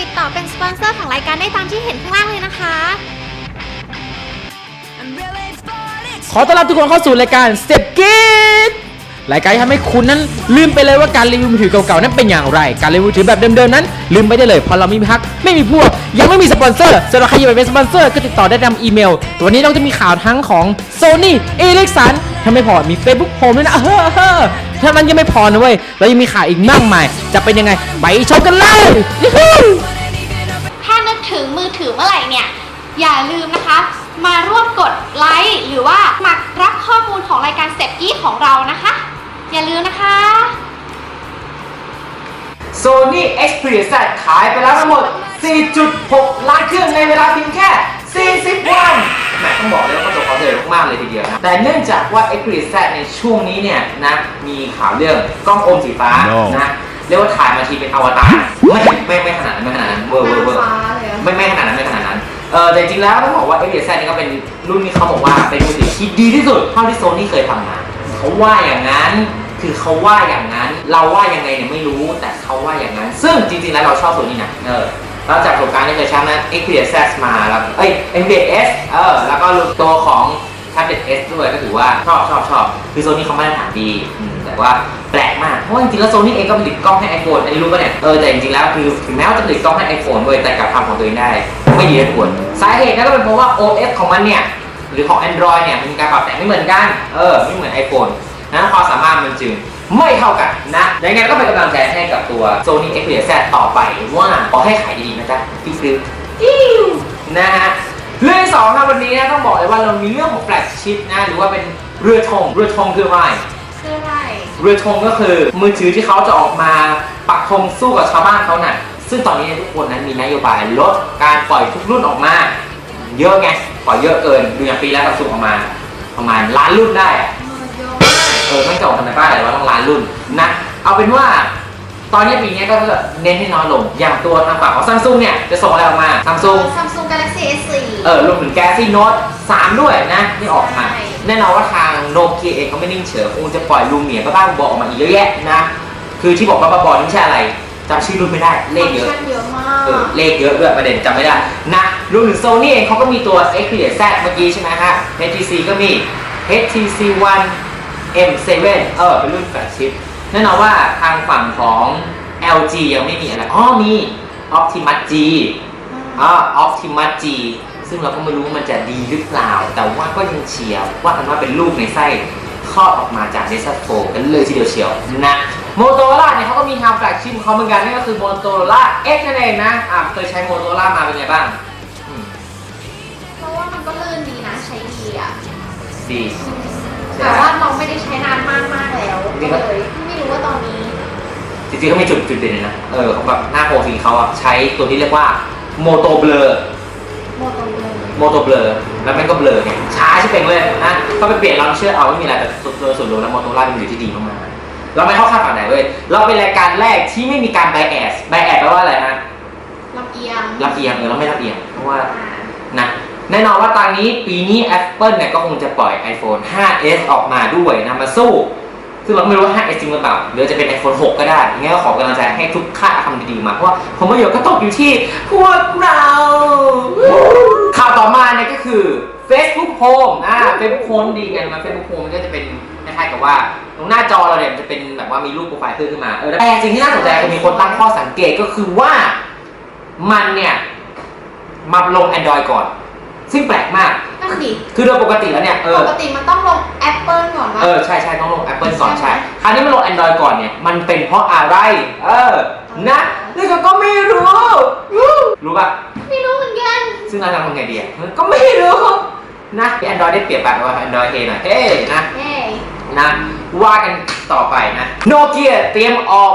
ติดต่อเป็นสปอนเซอร์ของรายการได้ตามที่เห็นข้างล่างเลยนะคะ ขอต้อนรับทุกคนเข้าสู่รายการ Step g i t รายการที่ทำให้คุณนั้นลืมไปเลยว่าการรีวิวมือถือเก่าๆนั้นเป็นอย่างไร การรีวิวมือถือแบบเดิมๆนั้น ลืมไปได้เลยเพราะเราไม่มีพัก ไม่มีพวก ยังไม่มีสปอนเซอร์สำหรับใครอยากเป็นสปอนเซอร์ก็ติดต่อได้ตามอีเมลแต่วันนี้เราจะมีข่าวทั้งของ Sony Ericsson ถ้าไม่พอมี Facebook Home ด้วยนะเฮ้อเฮ้อถ้ามันยังไม่พอนะเว้ยเรายังมีข่าวอีกมากมาย จะเป็นยังไง ไปชมกันเลยยูฮูถ้านึกถึงมือถือเมื่อไหร่เนี่ย อย่าลืมนะคะ มาร่วมกดไลค์หรือว่ามารับข้อมูลของรายการเซฟกี้ของเรานะคะ อย่าลืมนะคะ Sony Xperia Z ขายไปแล้วทั้งหมด 4.6 ล้านเครื่องในเวลาเพียงแค่ 40 วัน แหมต้องบอกเลยว่าประสบความสำเร็จมากๆเลยทีเดียวนะ แต่เนื่องจากว่า Xperia Z ในช่วงนี้เนี่ยนะ มีข่าวเรื่องกล้องอมสีฟ้า No นะเรียกว่าถ่ายมาทีเป็นอวตารไม่ไม่ไม่ขนาดนั้นไม่ขนาดนั้นเวอร์เวอร์เวอร์ไม่ไม่ขนาดนั้นไม่ขนาดนั้น เออแต่จริงๆแล้วต้องบอกว่า Xperia Z นี่ก็เป็นรุ่นที่เขาบอกว่าเป็นมือถือที่ดีที่สุดเท่าที่โซนี่เคยทำมาเขาว่าอย่างนั้น คือเขาว่าอย่างนั้น เราว่ายังไงเนี่ยไม่รู้แต่เขาว่าอย่างนั้น ซึ่งจริงๆแล้วเราชอบโซนี่นะเออ เราจากประสบการณ์ที่เคยใช้นะ Xperia Z มาแล้วเอ้ย Xperia S เออแล้วก็ตัวของ Tablet S ด้วยก็ถือว่าชอบชอบชอบคือโซนี่เขามาตรฐานดีแต่ว่าแปลกมาก เพราะจริงๆแล้วโซนี่เองก็ผลิตกล้องให้ iPhone อันนี้รู้ป่ะเนี่ย เออ แต่จริงๆแล้วคือถึงแม้ว่าจะผลิตกล้องให้ iPhone ด้วยแต่กลับทำของตัวเองได้ ไม่ดีให้ควรสาเหตุนั่นก็เป็นเพราะว่า OS ของมันเนี่ย หรือของ Android เนี่ยมันมีการปรับแต่งไม่เหมือนกัน เออ ไม่เหมือน iPhone นั้นความสามารถมันจึง ไม่เท่ากันนะยังไงก็เป็นกำลังใจให้กับตัว Sony Xperia Z ต่อไปว่าขอให้ขายดีๆนะจ๊ะฟิฟิวอิ้วนะฮะเรื่องที่สองนะวันนี้นะต้องบอกเลยว่าเรามีเรื่องของแฟลชชิปนะหรือว่าเป็นเรือธงเรือธงคืออะไรคืออะไรเรือธงก็คือมือถือที่เขาจะออกมาปักธงสู้กับชาวบ้านเขาน่ะซึ่งตอนนี้ทุกคนนั้นมีนโยบายลดการปล่อยทุกรุ่นออกมา เยอะไงปล่อยเยอะเกินดูอย่างปีแรกเราสุ่มออกมา ประมาณล้านรุ่นได้อะ เยอะมากเออไม่จะออกทำไมบ้านอะไรว่าต้องล้านรุ่นนะเอาเป็นว่าตอนนี้ปีนี้ก็เน้นให้น้อยลง อย่างตัวทางฝั่งของซัมซุงเนี่ย จะส่งอะไรออกมาซัมซุงซัมซุง Galaxy S4 เออรวมถึง Galaxy Note 3 ด้วยนะ ที่ออกมาใช่แน่นอนว่าทางโนเกียเองเขาไม่นิ่งเฉยคงจะปล่อยลูเมียบ้าๆบอๆออกมาอีกเยอะแยะนะ คือที่บอกบ้าๆบอๆนี่ไม่ใช่อะไรจำชื่อรุ่นไม่ได้ เลขเยอะฟังก์ชันเยอะมาเออกเลขเยอะด้วยประเด็นจำไม่ได้นะรวมถึงโซนี่เองเขาก็มีตัว Xperia Z เมื่อกี้ใช่ไหมฮะ HTC ก็มี HTC One M7 เออเป็นรุ่นแฟลชชิปแน่นอนว่าทางฝั่งของ LG ยังไม่มีอะไรอ๋อมี Optimus G อ่า Optimus G ซึ่งเราก็ไม่รู้ว่ามันจะดีหรือเปล่า แต่ว่าก็ยังเชียร์ว่ากันว่าเป็นลูกในไส้คลอดออกมาจาก d e s e r t 4กันเลยทีเดียวเชียวนะโมโตโรล่าเนี่ยเขาก็มีทำแฟลกชิปของเขาเหมือนกันนั่นก็คือโมโตโรล่า X นั่นเองนะอ่าเคยใช้โมโตโรล่ามาเป็นไงบ้างอืมเพราะว่ามันก็ลื่นดีนะใช้ดีอะดีใช่ แต่ไหมว่าน้องไม่ได้ใช้นานมากมากๆแล้วจริงๆก็เลยไม่รู้ว่าตอนนี้ จริงๆเขามีจุดจุดเด่นเลยนะ เออเขาแบบหน้าโปรสีเขาอะใช้ตัวที่เรียกว่าโมโตเบลอโมโตเลยโมโตเบลอแล้วแม่งก็เบลอไงช้าชิบเป็นเลยนะก็ไปเปลี่ยนเราเชื่อเอาไม่มีอะไรแต่ตัวตัวส่วนรวมแล้วโมโตล่าเป็นมือถือที่ดีมากๆเราไม่เข้าข้างฝั่งไหนเว้ยเราเป็นรายการแรกที่ไม่มีการไบแอสไบแอสแปลว่าอะไรฮะลำเอียงลำเอียงเออเราไม่ลำเอียงเพราะว่าอ่านะ แน่นอนว่าตอนนี้ปีนี้ Apple เนี่ยก็คงจะปล่อย iPhone 5s ออกมาด้วยนะมาสู้ ซึ่งเราไม่รู้ว่า 5s จริงหรือเปล่าหรือจะเป็น iPhone 6 ก็ได้ยังไงก็ขอกำลังใจให้ทุกค่ายทำดีๆมา เพราะว่าผมประโยชน์ก็ตกอยู่ที่พวกเรา ข่าวต่อมาเนี่ยก็คือ Facebook Home อ่า Facebook Home ดีไงมา Facebook Home มันก็จะเป็นคล้ายๆกับว่าตรงหน้าจอเราเนี่ยจะเป็นแบบว่ามีรูปโปรไฟล์ขึ้นมาเออแต่สิ่งที่น่าสนใจคือมีคนตั้งข้อสังเกตก็คือว่ามันเนี่ยมาลง Android ก่อน ซึ่งแปลกมาก นั่นดิคือโดยปกติแล้วเนี่ยเออปกติมันต้องลง Apple ก่อนวะ เออใช่ใช่ต้องลง Apple ก่อนใช่ คราวนี้มาลง Android ก่อนเนี่ย มันเป็นเพราะอะไร เออ นะนี่ก็ก็ไม่รู้ รู้ป่ะ ไม่รู้เหมือนกัน ซึ่งเราจะทำไงดีอะมันก็ไม่รู้ นะที่ Android ได้เปรียบแบบว่า Android เทหน่อยเฮ้นะ เฮ้ยนะว่ากันต่อไปนะโนเกียเตรียมออก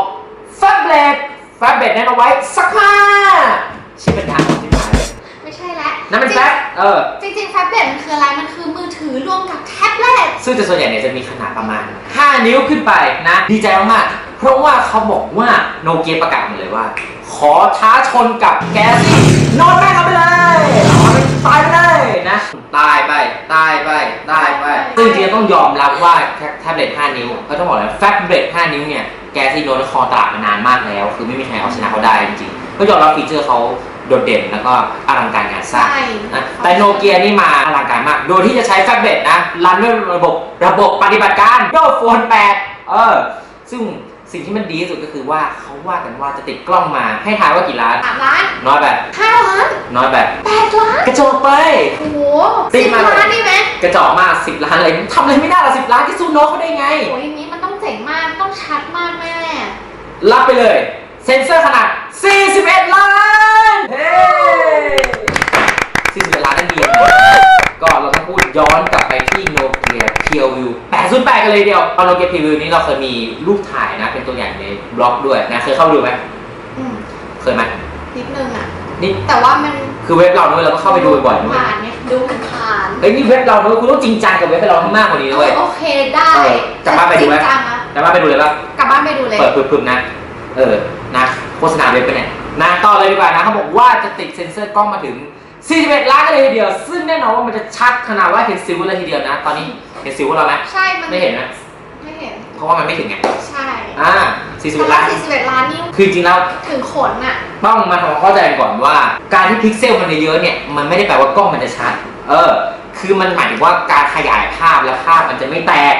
แฟบเล็ตแฟบเล็ตนั้นเอาไว้สักผ้าชื่อเป็นทางของที่หมายเลย ไม่ใช่แล้วนั่นเป็นแฟบเออ จริงจริงๆแท็บเล็ตมันคืออะไร มันคือมือถือรวมกับแท็บเล็ต ซึ่งจะส่วนใหญ่เนี่ยจะมีขนาดประมาณ 5 นิ้วขึ้นไปนะ ดีใจมากๆเพราะว่าเขาบอกว่าโนเกียประกาศมาเลยว่า ขอท้าชนกับแกซี่โนดแม่งเอาไปเลยเอาไปตายไปเลยนะ ตายไป ตายไป ตายไป ซึ่งจริงๆต้องยอมรับว่าแท็บเล็ต 5 นิ้วก็ต้องบอกเลยแฟบเล็ต 5 นิ้วเนี่ย แกซี่โนดคอตลาดมานานมากแล้ว คือไม่มีใครเอาชนะเขาได้จริงๆก็ยอมรับฟีเจอร์เขา โดดเด่นแล้วก็อลังการงานสร้างใช่ นะแต่โนเกียนี่มาอลังการมาก โดยที่จะใช้แฟลชเบ็ดนะ รันด้วยระบบระบบปฏิบัติการโยโฟน 8 เออ ซึ่งสิ่งที่มันดีที่สุดก็คือว่าเขาว่ากันว่าจะติดกล้องมาให้ทายว่ากี่ล้าน สามล้านน้อยแบบ ห้าล้านน้อยแบบ แปดล้าน กระจอกไป โอ้โหติ๊สิกบมาเลย ล้านนี่ไหมกระจอกมาก 10 ล้านอะไรทำอะไรไม่ได้หรอกสิล้านที่สู้โน้ตเขาได้ไง โอ้ยอย่างนี้มันต้องเจ๋งมากต้องชัดมากแม่ รับไปเลย เซ็นเซอร์ขนาด 41 ล้าน เฮ้41ล้านนั่นดียังไงก็เราต้องพูดย้อนกลับไปที่โนเกีย PLView 808 กันเลยเดียวตอนโนเกีย PLView นี้เราเคยมีรูปถ่ายนะ เป็นตัวอย่างในบล็อกด้วยนะ เคยเข้าไปดูไหมอืมเคยไหมนิดนึงอะนี่แต่ว่ามันคือเว็บเราด้วยเราก็เข้าไปดูบ่อยๆด้วยผ่านเนี่ยดูผ่านเฮ้ยนี่เว็บเราด้วยคุณต้องจริงจังกับเว็บเราให้มากกว่านี้ๆด้วยโอเคได้เออกลับบ้านไปดูไหมจริงจังอะแต่ว่าไปดูเลยป่ะกลับบ้านไปดูเลยเปิดพึบๆนะ เออนะโฆษณาเว็บไปเนี่ย นะต่อเลยดีกว่านะเขาบอกว่าจะติดเซ็นเซอร์กล้องมาถึง 41 ล้านกันเลยทีเดียว ซึ่งแน่นอนว่ามันจะชัดขนาดว่าเห็นซิลเลยทีเดียวนะ ตอนนี้เห็นซิลเราไหมใช่ มันไม่เห็นนะ ไม่เห็น เพราะว่ามันไม่ถึงไง ใช่อ่าแต่41ว่าล้าน 41 ล้านนี่คือจริงๆแล้วถึงขนอะต้องมาทำความเข้าใจกันก่อนว่า การที่พิกเซลมันเยอะๆเนี่ย มันไม่ได้แปลว่ากล้องมันจะชัด เออ คือมันหมายถึงว่าการขยายภาพและภาพมันจะไม่แตก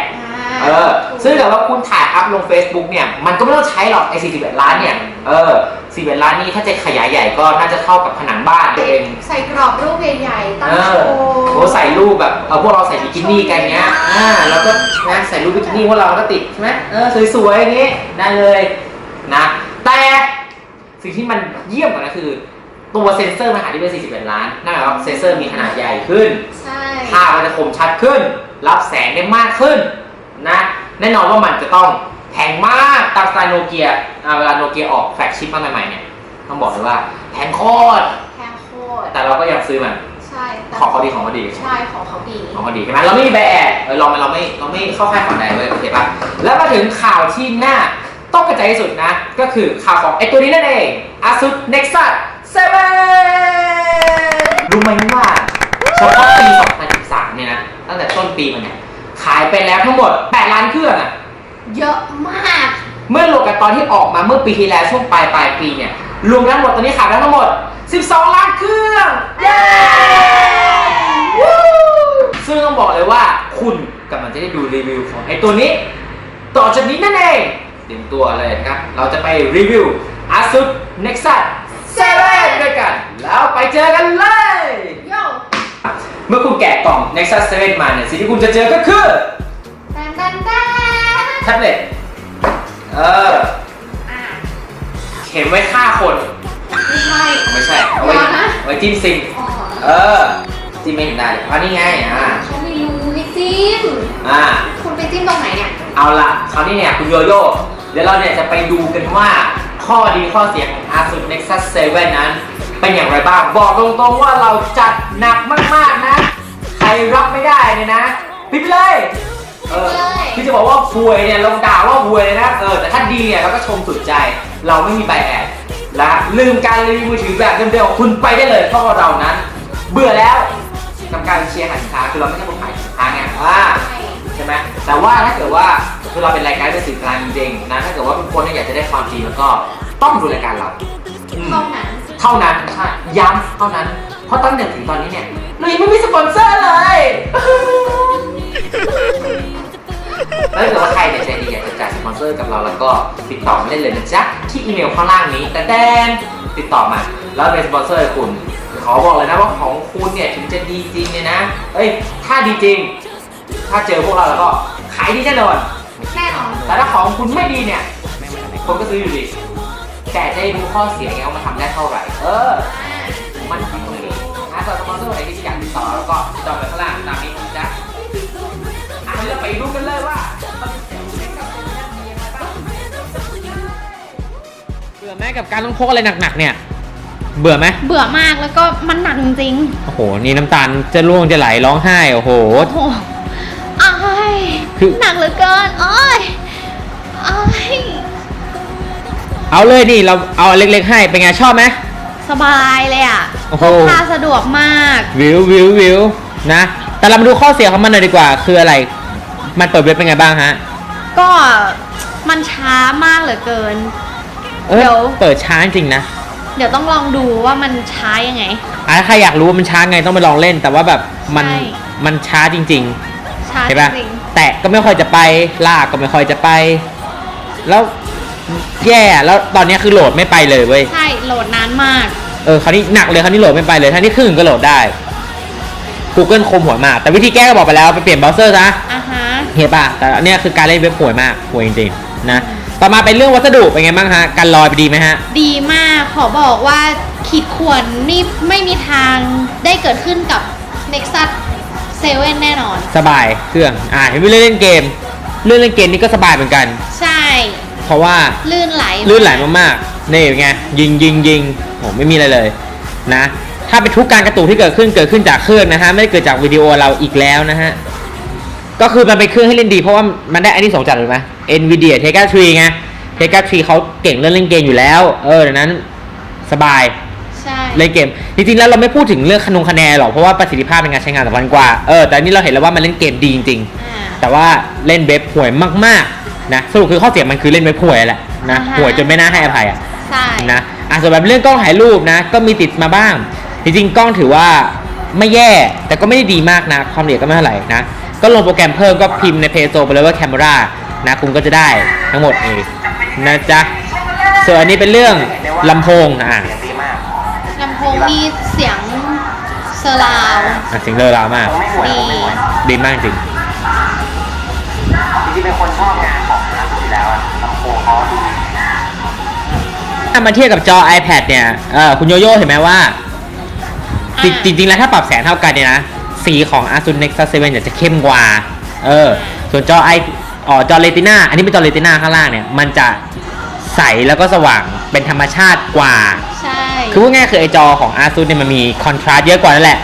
เออ ซึ่งถ้าเกิดว่าคุณถ่ายอัพลง Facebook เนี่ย มันก็ไม่ต้องใช้หรอกไอ้41ล้านเนี่ย เออ41ล้านนี่ถ้าจะขยายใหญ่ก็น่าจะเท่ากับผนังบ้านตัวเอง ใส่กรอบรูปใหญ่ๆตั้งเอโชอว์โหใส่รูปแบบเออพวกเราใส่บิกินี่กันเงี้ย อ่า แล้วก็นะใส่รูปบิกินี่พวกเราก็ติดใช่ไหมเออ สวยๆอย่างงี้ ได้เลยนะ แต่สิ่งที่มันเยี่ยมกว่านั้นคือ ตัวเซ็นเซอร์มันหาที่เป็น41ล้านนั่นหมายความว่าเซ็นเซอร์มีขนาดใหญ่ขึ้น ใช่ ภาพมันจะคมชัดขึ้น รับแสงได้มากขึ้น นะแน่นอนว่ามันจะต้องแพงมากตามสไตล์โนเกียอ่าเวลาโนเกียออกแฟลกชิปมาใหม่ๆเนี่ยต้องบอกเลยว่าแพงโคตรแพงโคตรแต่เราก็ยังซื้อมันใช่แต่ของเขาดีของเขาดีใช่ของเขาดีของเขาดีใช่ไหมเราไม่มีแบรนด์เออเราไม่เราไม่เราไม่เข้าค่ายฝั่งใดเลยโอเคปะแล้วมาถึงข่าวที่น่าต้องกระจายที่สุดนะ ก็คือข่าวของไอ้ตัวนี้นั่นเอง ASUS Nexus 7รู้ไหมว่าเฉพาะปี 2013 เนี่ยนะ ตั้งแต่ต้นปีมันเนี่ย ขายไปแล้วทั้งหมด 8 ล้านเครื่องอะเยอะมาก เมื่อรวมกับตอนที่ออกมาเมื่อปีที่แล้วช่วงปลายปลายปีเนี่ย รวมทั้งหมดตอนนี้ขายไปทั้งหมด 12 ล้านเครื่อง เย้ วู้ซึ่งต้องบอกเลยว่าคุณกำลังจะได้ดูรีวิวของไอ้ตัวนี้ ต่อจากนี้นั่นเองเตรียมตัวเลยนะครับ เราจะไปรีวิว ASUS Nexus 7ด้วยกัน แล้วไปเจอกันเลยโย่เมื่อคุณแกะกล่อง Nexus 7 มาเนี่ยสิ่งที่คุณจะเจอก็คือแดนแดนแดนแท็บเล็ตเอออะเข็มไว้ฆ่าคน ไม่ใช่ ไม่ใช่เอาไว้อย่านะ เอาไว้จิ้มซิมอ๋อเออจิ้มไม่เห็นได้เลยอ๋อนี่ไงอ่าเขาไม่รู้ให้จิ้ม อ่า คุณไปจิ้มตรงไหนเนี่ย เอาละคราวนี้เนี่ยคุณโยโย่เดี๋ยวเราเนี่ยจะไปดูกันว่า ข้อดีข้อเสียของ ASUS Nexus 7 นั้น เป็นอย่างไรบ้าง บอกตรงๆว่าเราจัดหนักมากๆนะ ใครรับไม่ได้เนี่ยนะปิดไปเลยเออปิดเลยที่จะบอกว่าห่วยเนี่ยเราด่าว่าห่วยเลยนะเออแต่ถ้าดีเนี่ยเราก็ชมสุดใจเราไม่มีใบแอดและลืมการรีวิวมือถือแบบเดิมๆของคุณไปได้เลยเพราะว่าเรานั้น เบื่อแล้วกับการเชียร์หาสินค้าคือเราไม่ใช่คนขายสินค้าไงอ่าใช่ใช่ไหมแต่ว่าถ้าเกิดว่า คือเราเป็นรายการเป็นสื่อกลางจริงๆนะถ้าเกิดว่าทุกคนเนี่ยอยากจะได้ความจริงแล้วก็ต้องดูรายการเราอืมเท่านั้นเท่านั้นใช่ย้ำเท่านั้น เพราะตั้งแต่ถึงตอนนี้เนี่ยเรายังไม่มีสปอนเซอร์เลยแล้วถ้าเกิดว่าใครเนี่ยใจดีอยากจะจ่ายสปอนเซอร์กับเราแล้วก็ติดต่อมาได้เลยนะจ๊ะที่อีเมลข้างล่างนี้แต่แดนติดต่อมา แล้วเป็นสปอนเซอร์ให้คุณขอบอกเลยนะว่าของคุณเนี่ยถึงจะดีจริงเนี่ยนะเอ้ยถ้าดีจริง ถ้าเจอพวกเราแล้วก็ขายดีแน่นอน แน่นอนแต่ถ้าของคุณไม่ดีเนี่ยคนก็ซื้ออยู่ดีแต่จะได้รู้ข้อเสียไงว่ามันทำได้เท่าไหร่ เออ มันทำเลยนะสำหรับสปอนเซอร์ไหนที่อยากติดต่อแล้วก็ติดต่อไปข้างล่างตามนี้นะอะเราไปดูกันเลยว่าเบื่อไหมกับการต้องพกอะไรหนักๆเนี่ย เบื่อไหมเบื่อมากแล้วก็มันหนักจริงโอ้โห นี่น้ำตาลจะร่วงจะไหลร้องไห้ โอ้โห ๆโอ้โหอ้า ยคือ หนักเหลือเกินอ้ายอ้ายเอาเลยนี่เราเอาอันเล็กๆให้เป็นไงชอบไหม สบายเลยอะโอ้โห พกพาสะดวกมาก วิววิววิวนะ แต่เรามาดูข้อเสียของมันหน่อยดีกว่า คืออะไร มันเปิดเว็บเป็นไงบ้างฮะก็มันช้ามากเหลือเกินเออเดี๋ยว เปิดช้าจริงๆนะ เดี๋ยวต้องลองดูว่ามันช้ายังไง อะถ้าใครอยากรู้ว่ามันช้าไงต้องไปลองเล่น แต่ว่าแบบมันใช่ มันช้าจริง ช้าๆจเห็นปะริง แตะก็ไม่ค่อยจะไปลากก็ไม่ค่อยจะไป แล้วแย่แล้วตอนนี้คือโหลดไม่ไปเลยเว้ยๆใช่โหลดนานมาก เออคราวนี้หนักเลยคราวนี้โหลดไม่ไปเลยท่านี้ครึ่งก็โหลดได้ Google คมหัวมาก แต่วิธีแก้ก็บอกไปแล้วไปเปลี่ยนเบราว์เซอร์ซะอะฮะ เห็นป่ะ แต่อันเนี้ยคือการเล่นเว็บห่วยมากห่วยจริงๆนะ ต่อมาเป็นเรื่องวัสดุเป็นไงบ้างฮะการลอยไปดีไหมฮะ ดีมาก ขอบอกว่าขีดข่วนนี่ไม่มีทางได้เกิดขึ้นกับ Nexus 7แน่นอน สบายเครื่อง อ่าเห็นไหมเรื่องเล่นเกม เรื่องเล่นเกมนี่ก็สบายเหมือนกัน ใช่ เพราะว่าลื่นไหลลื่นไหลมากๆนี่ไงยิงยิงยิงโอ้ไม่มีอะไรเลยนะ ถ้าเป็นทุกการกระตุกที่เกิดขึ้นเกิดขึ้นจากเครื่องนะฮะไม่ได้เกิดจากวิดีโอเราอีกแล้วนะฮะก็คือมันเป็นเครื่องให้เล่นดีเพราะว่ามันได้อันที่สองจากเลยไหม NVIDIA Tegra 3ไง Tegra 3เขาเก่งเรื่องเล่นเกมอยู่แล้ว เออดังนั้นสบายใช่ เล่นเกม จริงๆแล้วเราไม่พูดถึงเรื่องคะนงคะแนนหรอกเพราะว่าประสิทธิภาพในการใช้งานสำคัญกว่าเออแต่อันนี่เราเห็นแล้วว่ามันเล่นเกมดีจริงอ่าๆแต่ว่าเล่นเว็บห่วยมากๆนะสรุปคือข้อเสียมันคือเล่นเว็บห่วยแหละนะอ่าฮะห่วยจนไม่น่าให้อภัยอะใช่นะอะส่วนแบบเรื่องกล้องถ่ายรูปนะ ก็มีติดมาบ้าง จริงๆ กล้องถือว่าไม่แย่แต่ก็ไม่ได้ดีมากนะความละเอียดก็ไม่เท่าไหร่นะก็ลงโปรแกรมเพิ่มก็พิมพ์ในเพจโซไปเลยว่า Camera นะคุณก็จะได้ทั้งหมดเองนะจ๊ะส่วนอันนี้เป็นเรื่องลำโพงอะลำโพงนี่เสียงเซอร์ราวอะเสียงเลอราวมากดีดีมากจริง จริงๆเป็นคนชอบงานของนักอยู่แล้วอะลำโพงเขาดีถ้ามาเทียบกับจอ iPad เนี่ยเออคุณโยโย่เห็นไหมว่า จริงอ่าจริงๆแล้วถ้าปรับแสงเท่ากันเนี่ยนะ สีของ Asus Nexus 7เนี่ยจะเข้มกว่า เออ ส่วนจอ i อ๋อจอ Retina อันนี้เป็นจอ Retina ข้างล่างเนี่ย มันจะใสแล้วก็สว่างเป็นธรรมชาติกว่าใช่ คือพูดง่ายๆคือไอจอของ Asus เนี่ยมันมีคอนทราสต์เยอะกว่านั่นแหละ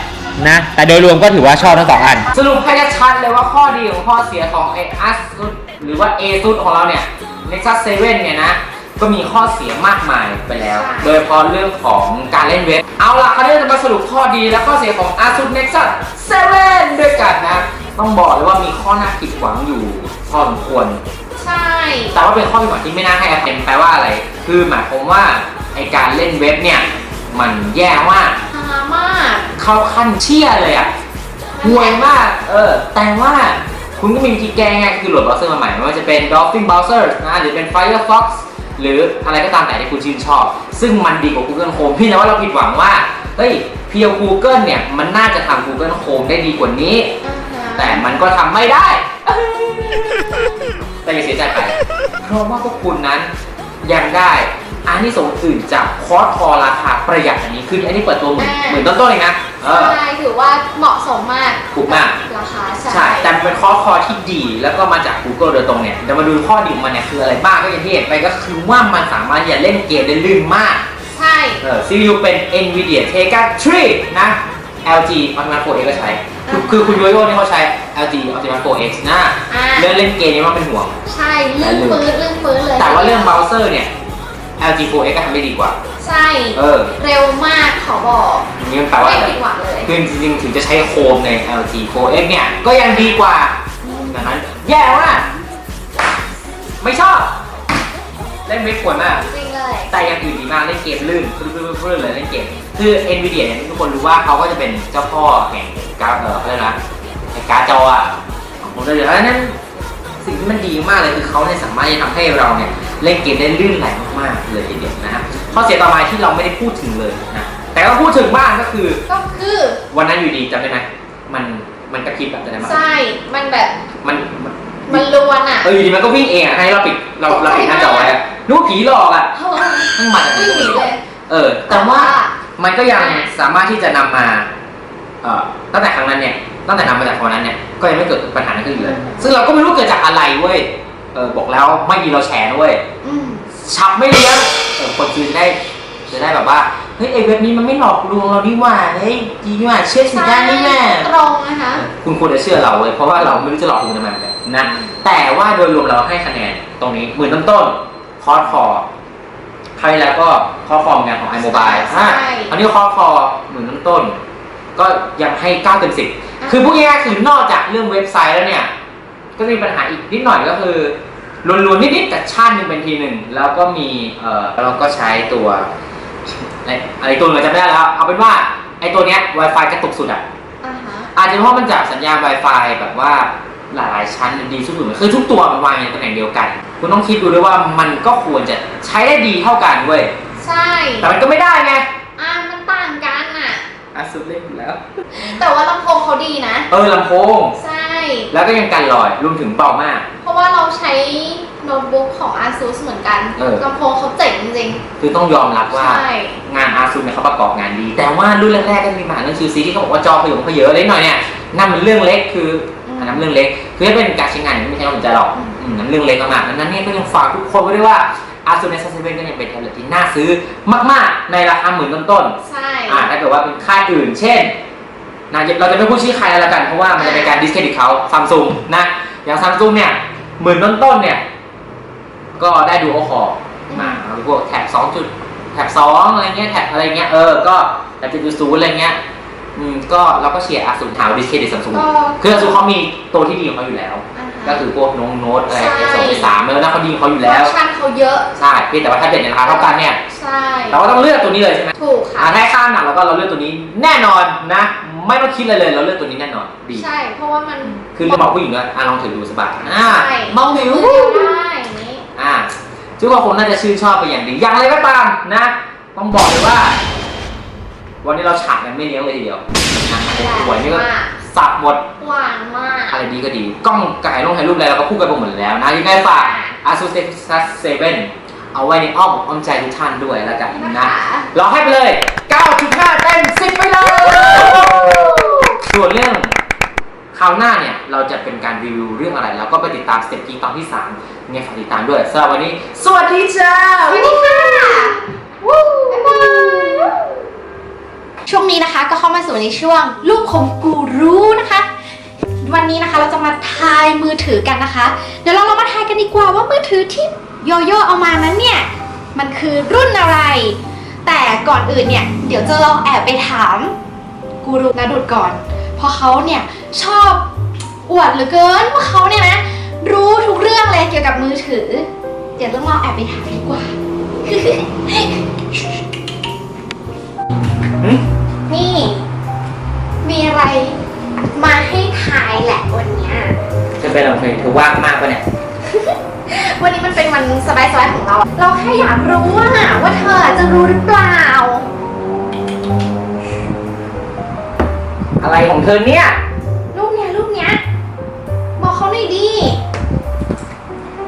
นะ แต่โดยรวมก็ถือว่าชอบทั้งสองอัน สรุปให้ชัดๆเลยว่าข้อดีของข้อเสียของไอ้ ASUS หรือว่า ASUS ของเราเนี่ย Nexus 7 เนี่ยนะ ก็มีข้อเสียมากมายไปแล้ว โดยเฉพาะเรื่องของการเล่นเว็บ เอาล่ะคราวนี้เราจะมาสรุปข้อดีและข้อเสียของ ASUS Nexus 7 ด้วยกันนะ ต้องบอกเลยว่ามีข้อน่าผิดหวังอยู่พอสมควร ใช่ แต่ว่าเป็นข้อผิดหวังที่ไม่น่าให้อภัยแปลว่าอะไร คือหมายความว่า ไอการเล่นเว็บเนี่ย มันแย่มากฮามากเข้าขั้นเชี่ยเลยอะห่วยมาก เออ แต่ว่าคุณก็มีวิธีแก้ง่ายคือโหลดเบราว์เซอร์มาใหม่ไม่ว่าจะเป็น Dolphin Browser นะหรือเป็น Firefox หรืออะไรก็ตามแต่ที่คุณชื่นชอบ ซึ่งมันดีกว่า Google Chrome พี่นะว่าเราผิดหวังว่า เฮ้ย เพียว Google เนี่ย มันน่าจะทำ Google Chrome ได้ดีกว่านี้ แต่มันก็ทำไม่ได้ แต่อย่าเสียใจไป เพราะว่าพวกคุณนั้นยังได้ อันนี้ส่งส์อื่นจากคอร์สคอราคาประหยัดอันนี้คืออันนี้เปิดตัวหมื่นอ่า หมื่นต้นๆเองนะเออ ใช่ถือว่าเหมาะสมมากถูกมาก ราคาใช่ ใช่แต่มันเป็นคอร์สคอร์ที่ดีแล้วก็มาจาก Google โดยตรงเนี่ยเดี๋ยวมาดูข้อดีของมันเนี่ยคืออะไรบ้างก็อย่างที่เห็นไปก็คือว่ามันสามารถที่จะเล่นเกมได้ลื่นมาก ใช่ เออ CPU เป็น NVIDIA Tegra 3 นะ LG Optimus 4X ก็ใช้ คือคือคุณโยโย่นี่เขาใช้ LG Optimus 4X นะอ่า เรื่องเล่นเกมนี่มันเป็นห่วง ใช่ลื่นปื้ดลื่นปื้ดเลยแต่ว่าเรื่องเบราว์เซอร์เนี่ย LG 4X ก็ทำได้ดีกว่า ใช่ เออเร็วมากขอบอกอย่างนี้มันแปลว่าไม่อะไรผิดหวังเลยคือจริงๆถึงจะใช้โคมใน LG 4X เนี่ย ก็ยังดีกว่าดังนั้น แย่มากไม่ชอบ เล่นไม่ควรมาก จริงเลย แต่อยังอื่นดีมากเล่นเกมลื่นพื้นๆเลยเล่นเกม คือ NVIDIA เนี่ยทุกคนรู้ว่าเขาก็จะเป็นเจ้าพ่อแห่งการ์ดเออเขาเรียกนะไอ้การ์ดจออะของผมเลยเดี๋ยวนั้นสิ่งที่มันดีมากเลยคือเขาเนี่ยสามารถจะทำให้เราเนี่ย เล่นเกมได้ลื่นไหลมากๆเลยทีเดียวนะฮะข้อเสียต่อมาที่เราไม่ได้พูดถึงเลยนะแต่ก็พูดถึงบ้างก็คือ ก็คือวันนั้นอยู่ดีจำได้ไหมมันมันกระพริบแบบจะได้ไหมใช่มันแบบมันมันมันลวนอะเอออยู่ดีมันก็วิ่งเองอะให้เราปิดเราเราปิดหน้าจอไว้อะนึกว่าผีหลอกอะเฮ้ยทั้งมันอะวิ่งหนีเลยเออ แต่ว่ามันก็ยังสามารถที่จะนำมาเอ่อตั้งแต่ครั้งนั้นเนี่ยตั้งแต่นำมาจากตอนนั้นเนี่ยก็ยังไม่เกิดปัญหานั้นขึ้นอีกเลย ซึ่งเราก็ไม่รู้เกิดจากอะไรเว้ยเออบอกแล้วไม่มีเราแชร์นะเว้ยอืมชับไม่เลี้ยงเออคนซื้อจะได้จะได้แบบว่าเฮ้ยไอ้เว็บนี้มันไม่หลอกลวงเรานี่หว่าเฮ้ยจริงว่ะเชื่อถือได้นี่แม่ ตรงนะคะคุณควรจะเชื่อเราเว้ยเพราะว่าเราไม่รู้จะหลอกคุณทำไมเหมือนกันนะแต่ว่าโดยรวมเราให้คะแนนตรงนี้หมื่นต้นๆคอร์สคอร์ใครแล้วก็คอร์สคอร์เหมือนกันของ iMobile ใช่อะอันนี้คอร์สคอร์หมื่นต้นๆก็ยังให้9เต็ม10คือพูดง่ายๆคือนอกจากเรื่องเว็บไซต์แล้วเนี่ย ก็จะมีปัญหาอีกนิดหน่อยก็คือ ลวนๆนิดๆจากชาติหนึ่งเป็นทีหนึ่งแล้วก็มีเอ่อเราก็ใช้ตัวอะไรอะไรตัวหนึงเราจำไม่ได้แล้วเอาเป็นว่าไอ้ตัวเนี้ย Wi-Fi กระตุกสุดอะอ่าฮะอาจจะเพราะมันจากสัญญาณ Wi-Fi แบบว่าหลายๆชั้นมันดีสุดๆคือทุกตัวมันวางในตำแหน่งเดียวกัน คุณต้องคิดดูด้วยว่ามันก็ควรจะใช้ได้ดีเท่ากันเว้ยใช่ แต่มันก็ไม่ได้ไงอ่ามันต่างกันอะอาสุดเล่นอยู่แล้ว แต่ว่าลำโพงเขาดีนะ เออลำโพง ใช่ แล้วก็ยังกันลอยรวมถึงเบามาก ใช้โน้ตบุ๊กของ ASUS เหมือนกันเออ ลำโพงเขาเจ๋งจริงคือต้องยอมรับๆว่า ใช่ งานอาซูเนี่ยเขาประกอบงานดี แต่ว่ารุ่นแรกๆก็มีปัญหาเรื่อง QC ที่เขาบอกว่าจอขยงขยเยอะเล็กหน่อยเนี่ยนั่นมันเรื่องเล็กคืออันนั้นเรื่องเล็กคือถ้าเป็นการใช้งานเนี่ยไม่ใช่เราสนใจหรอกอืมนั่นเรื่องเล็กมากๆดังนั้นเนี่ยก็ยังฝากทุกคนไว้ด้วยว่าอาซูในซัสเซเว่นก็ยังเป็นแท็บเล็ตที่น่าซื้อมากๆในราคาหมื่นต้นๆใช่อ่าถ้าเกิดว่าเป็นค่ายอื่น เช่นนะเราจะไม่พูดชื่อใครแล้วละกันเพราะว่ามันจะเป็นการดิสเครดิตเขาซัมซุงนะอย่างซัมซุงเนี่ย หมื่นต้นๆเนี่ย ก็ได้ดูโอคอมาเอาพวกแท็บสองจุดแท็บสองอะไรเงี้ยแท็บอะไรเงี้ยเออก็แท็บจุดศูนย์อะไรเงี้ยอืมก็เราก็เชียร์อาซูถามดิสเครดิตซัมซุงก็คืออาซูเขามีตัวที่ดีของเขาอยู่แล้วอ่าฮะก็คือพวกน้องโน้ตอะไรใช่เอสองสามแล้วนะเขาดีของเขาอยู่แล้วฟังก์ชันเขาเยอะใช่เพียงแต่ว่าถ้าเด่นในราคาเท่ากันเนี่ยใช่เราก็ต้องเลือกตัวนี้เลยใช่ไหมถูกค่ะอ่าถ้าให้ค่าหนักแล้วก็เราเลือกตัวนี้แน่นอนนะ ไม่ต้องคิดเลยเลยเราเลือกตัวนี้แน่นอนดีใช่ เพราะว่ามันคือเราบอกผู้หญิงด้วยอะลองถือดูสบายอ่าใช่เมาหิวมือเดียวได้อย่างนี้อ่าทุกคนคงน่าจะชื่นชอบไปอย่างดีอย่างไรก็ตามนะต้องบอกเลยว่า วันนี้เราฉากกันไม่เลี้ยงเลยทีเดียวนะหวยนี่ก็สับหมดหวานมากอะไรดีก็ดี กล้องไก่ลงถ่ายรูปอะไรเราก็พูดกันไปหมดแล้วนะยังไงฝาก ASUS Texas 7เอาไว้ในอ้อมอกอ้อมใจทุกท่านด้วยแล้วกันนะนะคะเราให้ไปเลย 9.5 เต็ม 10 ไปเลยส่วนเรื่องคราวหน้าเนี่ย เราจะเป็นการรีวิวเรื่องอะไรเราก็ไปติดตามสเต็ปกีตอนที่3ยังไงฝากติดตามด้วยสำหรับวันนี้ สวัสดีจ้าสวัสดีค่ะวู้บ๊ายบายช่วงนี้นะคะก็เข้ามาสู่ในช่วงลูกของกูรู้นะคะ วันนี้นะคะเราจะมาทายมือถือกันนะคะ เดี๋ยวเราเรามาทายกันดีกว่าว่ามือถือที่ โยโย่เอามานั้นเนี่ย มันคือรุ่นอะไร แต่ก่อนอื่นเนี่ย เดี๋ยวจะลองแอบไปถามกูรูนาดุดก่อน เพราะเขาเนี่ยชอบอวดเหลือเกินว่าเขาเนี่ยนะ รู้ทุกเรื่องเลยเกี่ยวกับมือถือ เดี๋ยวต้องลองแอบไปถามดีกว่า นี่ มีอะไรมาให้ทายแหละวันเนี้ย จะเป็นอะไรเธอว่างมากปะเนี่ย มันเป็นวันสบายๆของเรา เราแค่อยากรู้ว่าว่าเธอจะรู้หรือเปล่า อะไรของเธอเนี่ย รูปเนี้ยรูปเนี้ยบอกเขาหน่อยดิ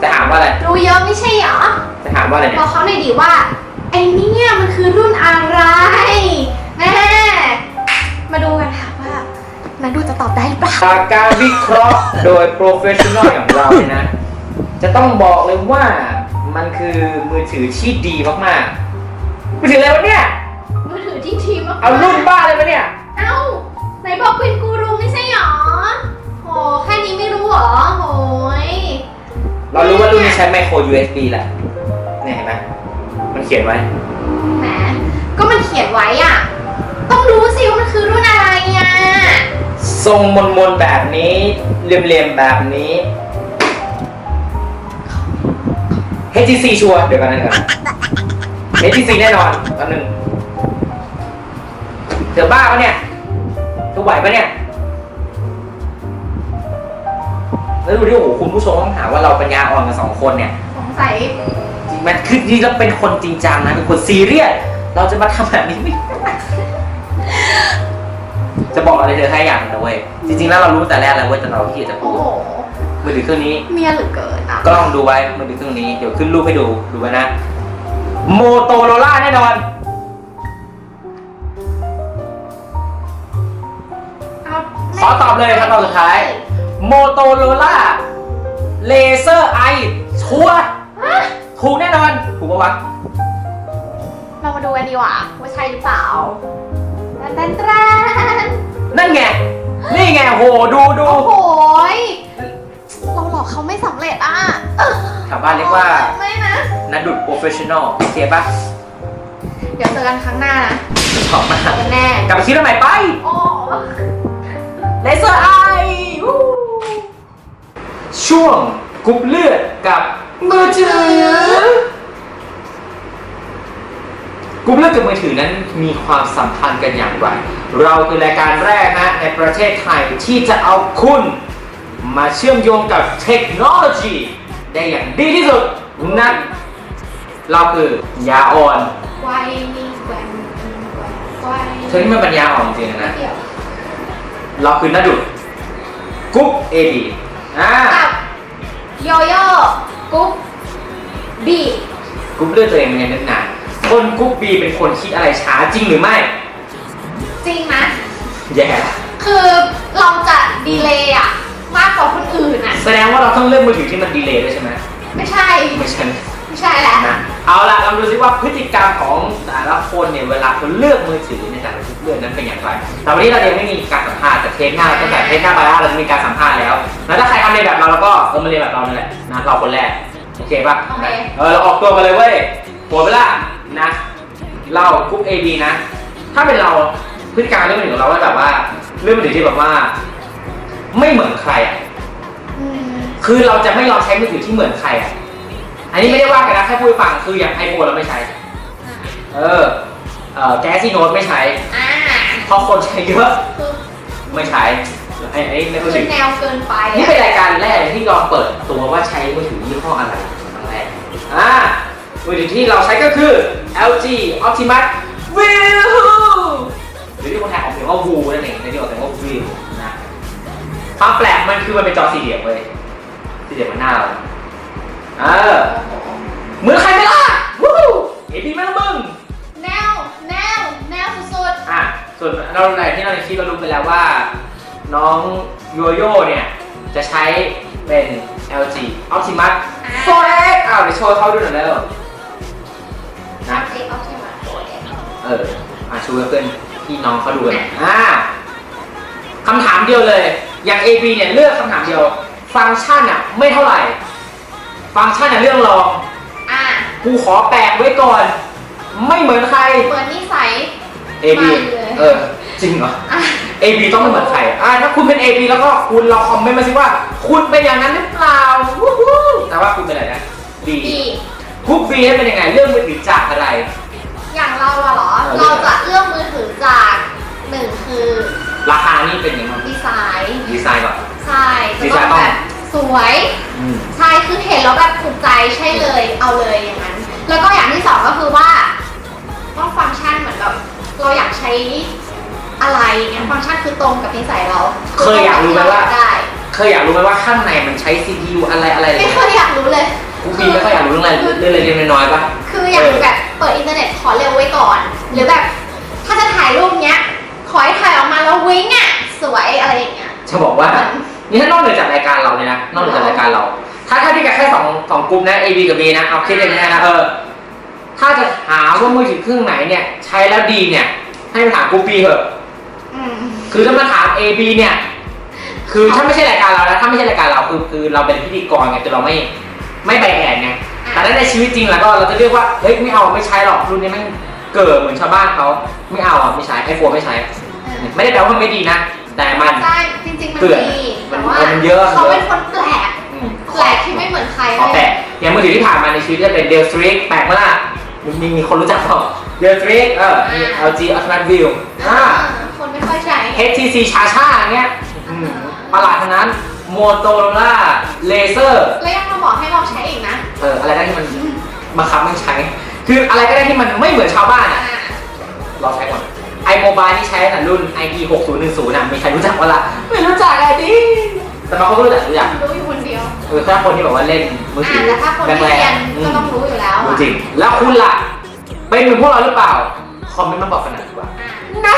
จะถามว่าอะไร รู้เยอะไม่ใช่เหรอ จะถามว่าอะไรบเนี่อยกเขาหน่อยดิว่าไอ้เนี่ยมันคือรุ่นอะไรแน่มาดูกันค่ะว่านันดูจะตอบได้หรือเปล่า จากการวิเคราะห์โดยโปรเฟชชั่นอลอย่างเราเนี่ยนะ จะต้องบอกเลยว่ามันคือมือถือที่ดีมากๆมือถืออะไรวะเนี่ย มือถือที่ทีมากๆเอารุ่นบ้าเลยปะเนี่ยเอ้าไหนบอกเป็นกูรูไม่ใช่หรอโหแค่นี้ไม่รู้เหรอโหยเรารู้ว่ารุ่นนี้ใช้ไมโคร USB แหละเนี่ยเห็นไหมมันเขียนไว้แหมก็มันเขียนไว้อะ ต้องรู้สิว่ามันคือรุ่นอะไรอะทรงมนมนๆแบบนี้เหลี่ยมๆแบบนี้ HTC ชัวร์เดี๋ยวกันนะเดี๋ยวกัน HTC แน่นอนตอนหนึ่งเธอบ้าปะเนี่ยเธอไหวปะเนี่ย แล้วดูดิโอ้โหคุณผู้ชมต้องถามว่าเราปัญญาอ่อนกันสองคนเนี่ย สงสัยมันคือจริงๆเราเป็นคนจริงจังนะเป็นคนซีเรียสเราจะมาทำแบบนี้ไม่ได้จะบอกอะไรเธอให้อย่างหนึงนะเว้ยจริงๆแล้วเรารู้แต่แรกแล้วเว้ยแต่เราที่จะพูโอ้ด โห มือถือเครื่องนี้ เมียเหลือเกินอะกล้องดูไว้มือถือเครื่องนี้เดี๋ยวขึ้นรูปให้ดูดูไว้นะโมโตโรล่าแน่นอน เอาขอตอบเลยครับตอบสุดท้ายโมโตโรล่าเลเซอร์ไอชัวร์ฮะถูกแน่นอน ถูกปะวะ เรามาดูกันดีกว่าว่าใช่หรือเปล่าแตนแตนแตนนั่นไง นี่ไงโหดูดูโอ้โหย เราหลอกเขาไม่สำเร็จอะชาวบ้านเรียกว่าไม่นะ นัดดุดโปรเฟชชั่นอลโอเคปะเดี๋ยวเจอกันครั้งหน้านะขอบมากเจอกันแน่กลับไปคิดทำไมไปโอ้เลเซอร์ไอช่วงกรุ๊ปเลือดกับมือถือกรุ๊ปเลือกกับมือถือนั้นมีความสัมพันธ์กันอย่างไร เราคือรายการแรกนะในประเทศไทยที่จะเอาคุณ มาเชื่อมโยงกับเทคโนโลยีได้อย่างดีที่สุดนั่นเราคือยาอ่อนไวมีแกว่งแกว่งไวเธอนี่มันปัญญาอ่อนจริงๆนะเดี๋ยวเราคือนาดุดกรุ๊ปเอดีอ่ากับโยโย่กุ๊บบีกรุ๊ปเลือกตัวเองเป็นไงนึกนาคนกรุ๊ปบีเป็นคนคิดอะไรช้าจริงหรือไม่ จริงนะแย่ คือเราจะดีเลย์อะ มากกว่าคนอื่นอะแสดงว่าเราต้องเลือกมือถือที่มันดีเลย์ด้วยใช่ไหมไม่ใช่ ไม่ใช่ไม่ใช่แหละนะเอาละเราดูซิว่าพฤติกรรมของแต่ละคนเนี่ยเวลาคนเลือกมือถือในแต่ละชุดเลือกนั้นเป็นอย่างไรแต่วันนี้เรายังไม่มีการสัมภาษณ์แต่เทปหน้าตั้งแต่เทปหน้าไปแล้วเราจะมีการสัมภาษณ์แล้ว แล้วถ้าใครทำในแบบเราเราก็เออมาเรียนแบบเรานั่นแหละนะเราคนแรกโอเคปะโอเค เออเราออกตัวกันเลยเว้ยหัวเวลานะ เรากรุ๊ป A B นะ ถ้าเป็นเราพฤติกรรมเรื่องมือถือของเราว่าแบบว่าเรื่องมือถือที่แบบว่า ไม่เหมือนใครอะ อืมคือเราจะไม่ยอมใช้มือถือที่เหมือนใครอะ อันนี้ไม่ได้ว่ากันนะแค่พูดให้ฟังคืออย่างไอโฟนเราไม่ใช้ เออเอ่อแกซี่โน้ตไม่ใช้ อ่าเพราะคนใช้เยอะคือไม่ใช้ไอ้ไอ้ในมือคืถืออแนวเกินไปนี่อะเป็นรายการแรกที่ลองเปิดตัวว่าใช้มือถือยี่ห้ออะไรครั้งแรกอ่ามือถือที่เราใช้ก็คือ LG Optimus View หรือที่คนไทยออกเสียงว่า View นั่นเองในที่ออกเสียงว่า View นะ ความแปลกมันคือมันเป็นจอสี่เหลี่ยมเว้ยสี่เหลี่ยมมันหน้าเราเออเหมือนใครไหมล่ะวู้เอพีแม่งมึงแนวแนวแนวสุดอะส่วนเราในที่เราในคลิปเรารู้ไปแล้วว่า น้องโยโย่เนี่ย จะใช้เป็น LG Optimus 4X อ้าวเดี๋ยวโชว์เขาดูหน่อยแล้วๆนะ เอ็กออฟที่มาโดยเออมาชูให้เพื่อนพี่น้องเขาดูกันหน่อยอ่าคำถามเดียวเลย อย่าง AB เนี่ยเลือกคำถามเดียว ฟังก์ชันอะไม่เท่าไหร่ ฟังก์ชันอะเรื่องรองอ่ากูขอแปะไว้ก่อน ไม่เหมือนใคร เหมือนนิสัย AB ไม่เลย เออจริงเหรอ อะ AB ต้องไม่เหมือนใครอ่าถ้าคุณเป็น AB แล้วก็คุณเราคอมเมนต์มาสิว่า คุณเป็นอย่างนั้นหรือเปล่าวู้ฮู้แต่ว่าคุณเป็นอะไรนะ B บีกรุ๊ป B ให้เป็นยังไงเรื่องมือถือจากอะไร อย่างเราอะเหรอ เออ เราจะเลือกมือถือจากหนึ่งคือราคานี่เป็นยังไงบ้างดีไซน์ ดีไซน์ก่อน ใช่ดีจะไซต้น์องต้องแบบสวย อืม ใช่ คือเห็นแล้วแบบถูกใจใช่เลย เอาเลยอย่างนั้น แล้วก็อย่างที่สองก็คือว่า ต้องฟังก์ชันเหมือนแบบเราอยากใช้อะไรอย่างเงี้ยฟังก์ชันคือตรงกับนิสัยเราเคยอยากรู้ไหมว่า ได้ เคยอยากรู้ไหมว่าข้างในมันใช้ CPU อะไรอะไรอะไรไม่เคยอยากรู้เลยกรุ๊ป B ไม่ค่อยอยากรู้เรื่องอะไรเรื่องอะไรเล็กๆน้อยๆป่ะ คืออยากแบบ กลุ่มนะ A B กับ B นะ เอาคิดอย่างนี้นะเออ ถ้าจะหาว่ามือถือเครื่องไหนเนี่ย ใช้แล้วดีเนี่ย ให้ไปถามกลุ่ม B เถอะ อืมคือถ้ามาถาม A B เนี่ย คือถ้าไม่ใช่รายการเรานะถ้าไม่ใช่รายการเราคือคือเราเป็นพิธีกรไงแต่เราไม่ไม่ใบแอนไงแต่ถ้าในชีวิตจริงแล้วก็เราจะเรียกว่าเฮ้ยไม่เอาไม่ใช้หรอกรุ่นนี้แม่งเกิดเหมือนชาวบ้านเขาไม่เอาอะไม่ใช้ไอโฟนไม่ใช้ เออไม่ได้แปลว่ามันไม่ดีนะ แต่มัน ใช่จริงๆมันเปื่อยดีมัแต่นว่ามันเยอะ เขาเป็นคนแปลก อืมแปลกที่ไม่เหมือนใครขอแปะอย่างมือถือที่ผ่านมาในชีวิตจะเป็นเดลสตรีกแปลกมากมีมีมีคนรู้จักเปล่าเดลสตรีกเออมี LG Ultimate View อ่าอ่าคนไม่ค่อยใช้ HTC ชาชาอย่างเงี้ยอืมประหลาดทั้งนั้น Motorola Laser แล้วยังมาบอกให้เราใช้อีกนะเอออะไรได้ที่มันบังคับมันใช้ คืออะไรก็ได้ที่มันไม่เหมือนชาวบ้านอ่าอะเราใช้หมด iMobile ที่ใช้ตั้งแต่รุ่น IP 6010น่ะมีใครรู้จักวะล่ะไม่รู้จักไอ้ดิ แต่บางคนก็รู้จักทุกอย่างรู้อยู่คนเดียวเออถ้าคนที่บอกว่าเล่นมือถือแต่ถ้าคนไม่รเรียงนๆก็ต้องรู้อยู่แล้วจริง แล้วคุณล่ะ เป็นเหมือนพวกเราหรือเปล่า คอมเมนต์มาบอกกันหน่อยดีกว่า อ่า นะ